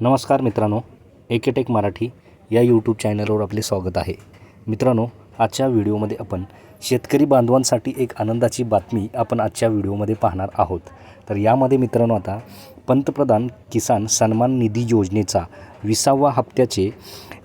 नमस्कार मित्रांनो एकेटेक मराठी या यूट्यूब चॅनलवर आपले स्वागत आहे. मित्रांनो आजच्या व्हिडिओमध्ये आपण शेतकरी बांधवांसाठी एक आनंदाची बातमी आपण आजच्या व्हिडिओमध्ये पाहणार आहोत. तर यामध्ये मित्रांनो आता पंतप्रधान किसान सन्मान निधी योजनेचा विसावा हप्त्याचे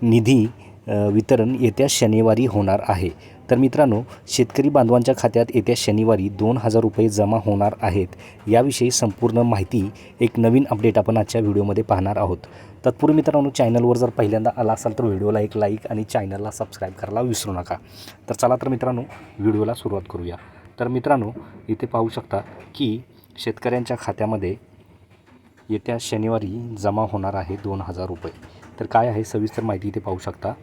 निधी वितरण येत्या शनिवारी होणार आहे. तर मित्रांनो शेतकरी बांधवांच्या खात्यात येत्या शनिवारी दोन हजार रुपये जमा होणार आहेत. याविषयी संपूर्ण माहिती एक नवीन अपडेट आपण आजच्या व्हिडिओमध्ये पाहणार आहोत. तत्पूर्वी मित्रांनो चॅनलवर जर पहिल्यांदा आला असाल तर व्हिडिओला एक लाईक आणि चॅनलला सबस्क्राईब करायला विसरू नका. तर चला तर मित्रांनो व्हिडिओला सुरुवात करूया. तर मित्रांनो इथे पाहू शकता की शेतकऱ्यांच्या खात्यामध्ये येत्या शनिवारी जमा होणार आहे दोन हजार रुपये. तर काय आहे सविस्तर माहिती इथे पाहू शकता?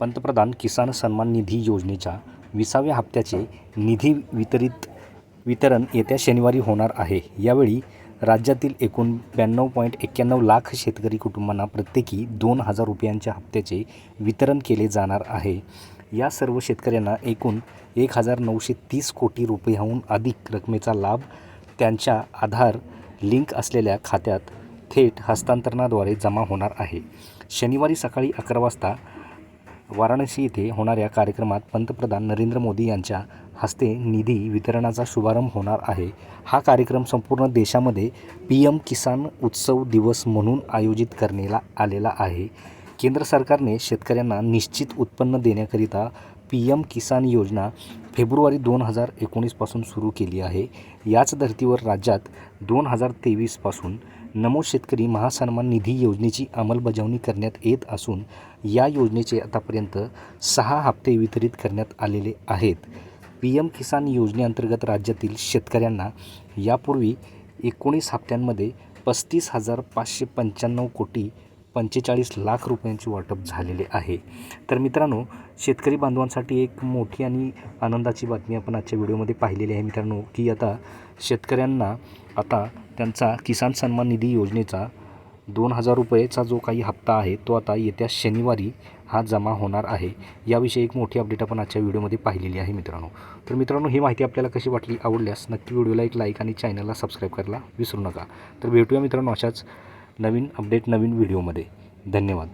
पंतप्रधान किसान सन्मान निधी योजनेच्या विसाव्या हप्त्याचे निधी वितरित वितरण येत्या शनिवारी होणार आहे. यावेळी राज्यातील एकूण ब्याण्णव पॉईंट एक्क्याण्णव लाख शेतकरी कुटुंबांना प्रत्येकी दोन हजार रुपयांच्या हप्त्याचे वितरण केले जाणार आहे. या सर्व शेतकऱ्यांना एकूण एक हजार नऊशे तीस कोटी रुपयाहून अधिक रकमेचा लाभ त्यांच्या आधार लिंक असलेल्या खात्यात थेट हस्तांतरणाद्वारे जमा होणार आहे. शनिवारी सकाळी अकरा वाजता वाराणसी येथे होणाऱ्या कार्यक्रमात पंतप्रधान नरेंद्र मोदी यांच्या हस्ते निधी वितरणाचा शुभारंभ होणार आहे. हा कार्यक्रम संपूर्ण देशामध्ये पी एम किसान उत्सव दिवस म्हणून आयोजित करण्याला आलेला आहे. केंद्र सरकारने शेतकऱ्यांना निश्चित उत्पन्न देण्याकरिता पी एम किसान योजना फेब्रुवारी दोन हजार एकोणीसपासून सुरू केली आहे. याच धर्तीवर राज्यात दोन हजार तेवीसपासून नमो शेतकरी महासन्मान निधी योजनेची अंमलबजावणी करण्यात येत असून या योजनेचे आतापर्यंत सहा हप्ते वितरित करण्यात आलेले आहेत. पी एम किसान योजनेअंतर्गत राज्यातील शेतकऱ्यांना यापूर्वी एकोणीस हप्त्यांमध्ये पस्तीस हजार पाचशे पंच्याण्णव कोटी पंचेचाळीस लाख रुपयांचे वाटप झालेले आहे. तर मित्रांनो शेतकरी बांधवांसाठी एक मोठी आणि आनंदाची बातमी आपण आजच्या व्हिडिओमध्ये पाहिलेली आहे मित्रांनो की आता शेतकऱ्यांना आता त्यांचा किसान सन्मान निधी योजनेचा दोन हजार रुपयेचा जो काही हप्ता आहे तो आता येत्या शनिवारी हा जमा होणार आहे. याविषयी एक मोठी अपडेट आपण आजच्या व्हिडिओमध्ये पाहिलेली आहे मित्रांनो. तर मित्रांनो ही माहिती आपल्याला कशी वाटली आवडल्यास नक्की व्हिडिओला एक लाईक आणि चॅनलला सबस्क्राईब करायला विसरू नका. तर भेटूया मित्रांनो अशाच नवीन अपडेट नवीन व्हिडिओमध्ये. धन्यवाद.